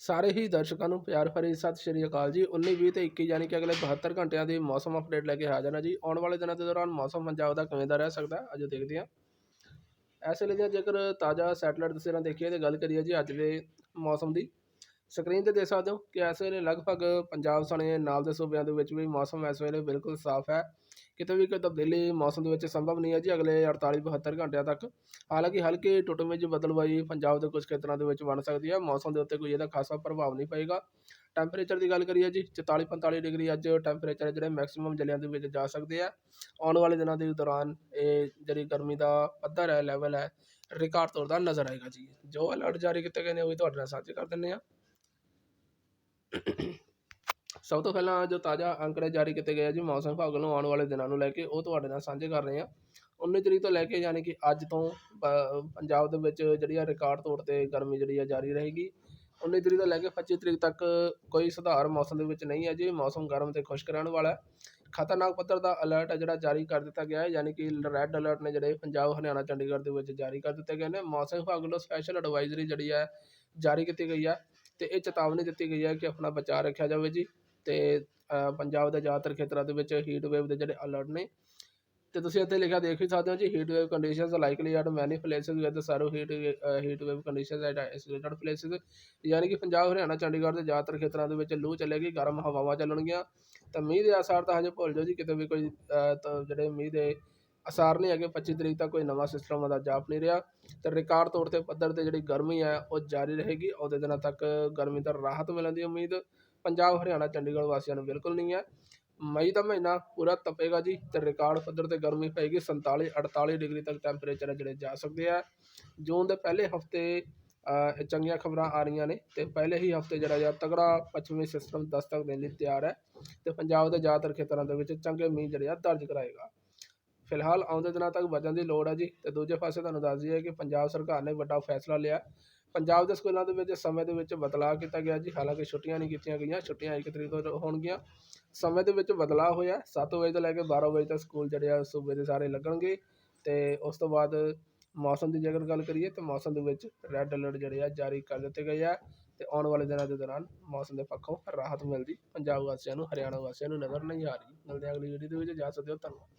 ਸਾਰੇ ਹੀ ਦਰਸ਼ਕਾਂ ਨੂੰ ਪਿਆਰ ਭਰੀ ਸਤਿ ਸ਼੍ਰੀ ਅਕਾਲ ਜੀ। 19 20 ਤੇ 21 ਯਾਨੀ ਕਿ ਅਗਲੇ 72 ਘੰਟਿਆਂ ਦੀ ਮੌਸਮ ਅਪਡੇਟ ਲੈ ਕੇ ਹਾਜ਼ਰ ਹਾਂ ਜੀ। ਆਉਣ ਵਾਲੇ ਦਿਨਾਂ ਦੇ ਦੌਰਾਨ ਮੌਸਮ ਪੰਜਾਬ ਦਾ ਕਿਵੇਂ ਦਾ ਰਹਿ ਸਕਦਾ ਅੱਜ ਦੇਖਦੇ ਹਾਂ। ਇਸ ਲਈ ਦੀਆਂ ਜੇਕਰ ਤਾਜ਼ਾ ਸੈਟਲਾਈਟ ਤਸਵੀਰਾਂ ਦੇਖੀਏ ਤੇ ਗੱਲ ਕਰੀਏ ਜੀ ਅੱਜ ਦੇ ਮੌਸਮ ਦੀ। ਸਕਰੀਨ ਤੇ ਦੇਖ ਸਕਦੇ ਹੋ ਕਿ ਇਸ ਵੇਲੇ ਲਗਭਗ ਪੰਜਾਬ ਸਣੇ ਨਾਲ ਦੇ ਸੂਬਿਆਂ ਦੇ ਵਿੱਚ ਵੀ ਮੌਸਮ ਇਸ ਵੇਲੇ ਬਿਲਕੁਲ ਸਾਫ਼ ਹੈ। ਕਿਤੇ ਵੀ ਕੋਈ ਤਬਦੀਲੀ ਮੌਸਮ ਦੇ ਵਿੱਚ ਸੰਭਵ ਨਹੀਂ ਹੈ ਜੀ, ਅਗਲੇ 48 72 ਘੰਟਿਆਂ ਤੱਕ। ਹਾਲਾਂਕਿ ਹਲਕੇ ਟੁੱਟਵੀਂ ਬਦਲਵਾਈ ਪੰਜਾਬ ਦੇ ਕੁਝ ਖੇਤਰਾਂ ਦੇ ਵਿੱਚ ਬਣ ਸਕਦੀ ਹੈ। ਮੌਸਮ ਦੇ ਉੱਤੇ ਕੋਈ ਇਹਦਾ ਖਾਸਾ ਪ੍ਰਭਾਵ ਨਹੀਂ ਪਏਗਾ। ਟੈਂਪਰੇਚਰ ਦੀ ਗੱਲ ਕਰੀਏ ਜੀ 44 45 ਡਿਗਰੀ ਅੱਜ ਟੈਂਪਰੇਚਰ ਜਿਹੜੇ ਮੈਕਸਿਮਮ ਜ਼ਿਲ੍ਹਿਆਂ ਦੇ ਵਿੱਚ ਜਾ ਸਕਦੇ ਆ। ਆਉਣ ਵਾਲੇ ਦਿਨਾਂ ਦੇ ਦੌਰਾਨ ਇਹ ਜਿਹੜੀ ਗਰਮੀ ਦਾ ਪੱਧਰ ਹੈ ਲੈਵਲ ਹੈ ਰਿਕਾਰਡ ਤੌਰ ਦਾ ਨਜ਼ਰ ਆਏਗਾ ਜੀ। ਜੋ ਅਲਰਟ ਜਾਰੀ ਕੀਤੇ ਗਏ ਨੇ, ਉਹ ਵੀ ਤੁਹਾਡੇ ਨਾਲ ਸਾਂਝੇ ਕਰ ਦਿੰਦੇ ਆ ਸਭ ਤੋਂ ਪਹਿਲਾਂ ਜੋ ਤਾਜ਼ਾ ਅੰਕੜੇ ਜਾਰੀ ਕੀਤੇ ਗਏ ਜੀ ਮੌਸਮ ਵਿਭਾਗ ਵੱਲੋਂ ਆਉਣ ਵਾਲੇ ਦਿਨਾਂ ਨੂੰ ਲੈ ਕੇ ਉਹ ਤੁਹਾਡੇ ਨਾਲ ਸਾਂਝੇ ਕਰ ਰਹੇ ਹਾਂ। 19 ਤਰੀਕ ਤੋਂ ਲੈ ਕੇ ਯਾਨੀ ਕਿ ਅੱਜ ਤੋਂ ਪੰਜਾਬ ਦੇ ਵਿੱਚ ਜਿਹੜੀ ਆ ਰਿਕਾਰਡ ਤੌਰ ਤੇ ਗਰਮੀ ਜਿਹੜੀ ਆ ਜਾਰੀ ਰਹੇਗੀ। 19 ਤਰੀਕ ਤੋਂ ਲੈ ਕੇ 25 ਤਰੀਕ ਤੱਕ ਕੋਈ ਸੁਧਾਰ ਮੌਸਮ ਦੇ ਵਿੱਚ ਨਹੀਂ ਹੈ ਜੀ। ਮੌਸਮ ਗਰਮ ਤੇ ਖੁਸ਼ਕ ਰਹਿਣ ਵਾਲਾ ਹੈ। ਖਤਰਨਾਕ ਪੱਧਰ ਦਾ ਅਲਰਟ ਹੈ ਜਿਹੜਾ ਜਾਰੀ ਕਰ ਦਿੱਤਾ ਗਿਆ ਹੈ। ਯਾਨੀ ਕਿ ਰੈੱਡ ਅਲਰਟ ਨੇ ਜਿਹੜੇ ਪੰਜਾਬ, ਹਰਿਆਣਾ, ਚੰਡੀਗੜ੍ਹ ਦੇ ਵਿੱਚ ਜਾਰੀ ਕਰ ਦਿੱਤੇ ਗਏ ਨੇ। ਮੌਸਮ ਵਿਭਾਗ ਵੱਲੋਂ ਸਪੈਸ਼ਲ ਐਡਵਾਈਜ਼ਰੀ ਜਿਹੜੀ ਹੈ ਜਾਰੀ ਕੀਤੀ ਗਈ ਹੈ ਤੇ ਇਹ ਚੇਤਾਵਨੀ ਦਿੱਤੀ ਗਈ ਹੈ ਕਿ ਆਪਣਾ ਬਚਾਅ ਰੱਖਿਆ ਜਾਵੇ ਜੀ। ਅਤੇ ਪੰਜਾਬ ਦੇ ਜ਼ਿਆਦਾਤਰ ਖੇਤਰਾਂ ਦੇ ਵਿੱਚ ਹੀਟ ਵੇਵ ਦੇ ਜਿਹੜੇ ਅਲਰਟ ਨੇ। ਅਤੇ ਤੁਸੀਂ ਇੱਥੇ ਲਿਖਿਆ ਦੇਖ ਵੀ ਸਕਦੇ ਹੋ ਜੀ heat wave conditions likely at many places with severe heat heat wave conditions at isolated places ਯਾਨੀ ਕਿ ਪੰਜਾਬ, ਹਰਿਆਣਾ, ਚੰਡੀਗੜ੍ਹ ਦੇ ਜ਼ਿਆਦਾਤਰ ਖੇਤਰਾਂ ਦੇ ਵਿੱਚ ਲੂ ਚੱਲੇਗੀ, ਗਰਮ ਹਵਾਵਾਂ ਚੱਲਣਗੀਆਂ। ਤਾਂ ਮੀਂਹ ਦੇ ਆਸਾਰ ਤਾਂ ਹਜੇ ਭੁੱਲ ਜਾਓ ਜੀ, ਕਿਤੇ ਵੀ ਕੋਈ ਜਿਹੜੇ ਮੀਂਹ ਦੇ ਅਸਾਰ ਨਹੀਂ ਹੈਗੇ 25 ਤਰੀਕ ਤੱਕ ਕੋਈ ਨਵਾਂ ਸਿਸਟਮ ਦਾ ਜਾਪ ਨਹੀਂ ਰਿਹਾ। ਤੇ ਰਿਕਾਰਡ ਤੌਰ ਤੇ ਪੱਧਰ ਤੇ ਜਿਹੜੀ ਗਰਮੀ ਹੈ, ਉਹ ਜਾਰੀ ਰਹੇਗੀ। ਉਹਦੇ ਦਿਨਾਂ ਤੱਕ ਗਰਮੀ ਤੋਂ ਰਾਹਤ ਮਿਲਣ ਦੀ ਉਮੀਦ। ਪੰਜਾਬ, ਹਰਿਆਣਾ, ਚੰਡੀਗੜ੍ਹ ਵਾਸੀਆਂ ਨੂੰ ਬਿਲਕੁਲ ਨਹੀਂ ਹੈ। ਮਈ ਦਾ ਮਹੀਨਾ ਪੂਰਾ ਤਪੇਗਾ ਜੀ ਤੇ ਰਿਕਾਰਡ ਪੱਧਰ ਤੇ ਗਰਮੀ ਪਏਗੀ 47 48 ਡਿਗਰੀ ਤੱਕ ਟੈਂਪਰੇਚਰ ਜਿਹੜੇ ਜਾ ਸਕਦੇ ਆ। ਜੂਨ ਦੇ ਪਹਿਲੇ ਹਫ਼ਤੇ ਚੰਗੀਆਂ ਖਬਰਾਂ ਆ ਰਹੀਆਂ ਨੇ ਤੇ ਪਹਿਲੇ ਹੀ ਹਫ਼ਤੇ ਜਿਹੜਾ ਜਾਂ ਤਗੜਾ ਪੱਛਮੀ ਸਿਸਟਮ ਦਸਤਕ ਦੇਣ ਲਈ ਤਿਆਰ ਹੈ ਤੇ ਪੰਜਾਬ ਦੇ ਜ਼ਿਆਦਾਤਰ ਖੇਤਰਾਂ ਦੇ ਵਿੱਚ ਚੰਗੇ ਮੀਂਹ ਜਿਹੜੇ ਆ ਦਰਜ ਕਰਾਏਗਾ। ਫਿਲਹਾਲ ਆਉਂਦੇ ਦਿਨਾਂ ਤੱਕ ਬਚਣ ਦੀ ਲੋੜ ਹੈ ਜੀ ਤੇ ਦੂਜੇ ਪਾਸੇ ਤੁਹਾਨੂੰ ਦੱਸ ਦਈਏ ਕਿ ਪੰਜਾਬ ਸਰਕਾਰ ਨੇ ਵੱਡਾ ਫੈਸਲਾ ਲਿਆ। ਪੰਜਾਬ ਦੇ ਸਕੂਲਾਂ ਦੇ ਵਿੱਚ ਸਮੇਂ ਦੇ ਵਿੱਚ ਬਦਲਾਅ ਕੀਤਾ ਗਿਆ ਜੀ। ਹਾਲਾਂਕਿ ਛੁੱਟੀਆਂ ਨਹੀਂ ਕੀਤੀਆਂ ਗਈਆਂ, ਛੁੱਟੀਆਂ ਇੱਕ ਤਰੀਕ ਤੋਂ ਹੋਣਗੀਆਂ। ਸਮੇਂ ਦੇ ਵਿੱਚ ਬਦਲਾਅ ਹੋਇਆ। 7 ਵਜੇ ਤੋਂ ਲੈ ਕੇ 12 ਵਜੇ ਤੱਕ ਸਕੂਲ ਜਿਹੜੇ ਆ, ਸੂਬੇ ਦੇ ਸਾਰੇ ਲੱਗਣਗੇ ਤੇ ਉਸ ਤੋਂ ਬਾਅਦ ਮੌਸਮ ਦੀ ਜੇਕਰ ਗੱਲ ਕਰੀਏ ਤਾਂ ਮੌਸਮ ਦੇ ਵਿੱਚ ਰੈੱਡ ਅਲਰਟ ਜਿਹੜੇ ਆ ਜਾਰੀ ਕਰ ਦਿੱਤੇ ਗਏ ਆ ਤੇ ਆਉਣ ਵਾਲੇ ਦਿਨਾਂ ਦੇ ਦੌਰਾਨ ਮੌਸਮ ਦੇ ਪੱਖੋਂ ਰਾਹਤ ਮਿਲਦੀ। ਪੰਜਾਬ ਵਾਸੀਆਂ ਨੂੰ, ਹਰਿਆਣਾ ਵਾਸੀਆਂ ਨੂੰ ਨਜ਼ਰ ਨਹੀਂ ਆ ਰਹੀ। ਮਿਲਦੇ ਅਗਲੀ ਵੀਡੀਓ ਦੇ ਵਿੱਚ। ਜਾ ਸਕਦੇ ਹੋ। ਧੰਨਵਾਦ।